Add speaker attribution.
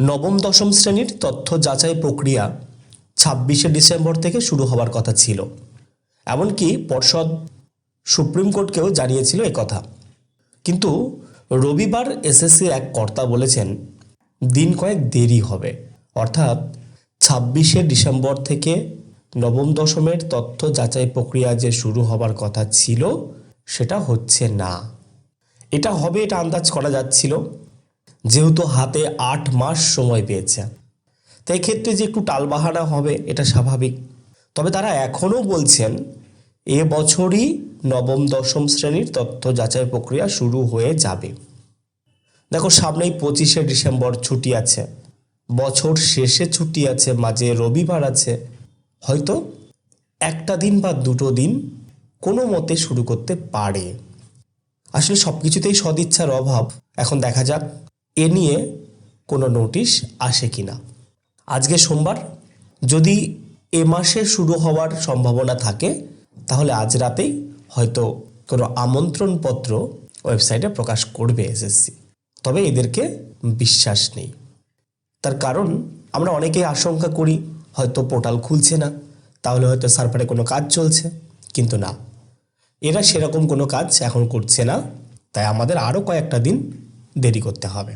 Speaker 1: নবম, দশম শ্রেণির তথ্য যাচাই প্রক্রিয়া ছাব্বিশে ডিসেম্বর থেকে শুরু হওয়ার কথা ছিল। এমনকি পর্ষদ সুপ্রিম কোর্টকেও জানিয়েছিল কথা। কিন্তু রবিবার এসএসসির এক কর্তা বলেছেন, দিন কয়েক দেরি হবে। অর্থাৎ ছাব্বিশে ডিসেম্বর থেকে নবম, দশমের তথ্য যাচাই প্রক্রিয়া যে শুরু হবার কথা ছিল, সেটা হচ্ছে না। এটা হবে, এটা আন্দাজ করা যাচ্ছিল। যেহেতু হাতে আট মাস সময় পেয়েছে। তাই ক্ষেত্রে যে একটু টালবাহানা হবে, এটা স্বাভাবিক। তবে তারা এখনও বলছেন, এ বছরই নবম, দশম শ্রেণির তথ্য যাচাই প্রক্রিয়া শুরু হয়ে যাবে। দেখো, সামনেই পঁচিশে ডিসেম্বর ছুটি আছে। বছর শেষে ছুটি আছে, মাঝে রবিবার আছে। হয়তো একটা দিন বা দুটো দিন কোনো মতে শুরু করতে পারে। আসলে সব কিছুতেই সদিচ্ছার অভাব। এখন দেখা যাক। এ নিয়ে কোনো নোটিশ আসে কি না আজকে সোমবার, যদি এ মাসে শুরু হওয়ার সম্ভাবনা থাকে, তাহলে আজ রাতেই হয়তো কোনো আমন্ত্রণপত্র ওয়েবসাইটে প্রকাশ করবে এসএসসি তবে এদেরকে বিশ্বাস নেই। তার কারণ, আমরা অনেকেই আশঙ্কা করি, হয়তো পোর্টাল খুলছে না, তাহলে হয়তো সার্ভারে কোনো কাজ চলছে, কিন্তু না। এরা সেরকম কোনো কাজ এখন করছে না, তাই আমাদের আরও কয়েকটা দিন দেরি করতে হবে।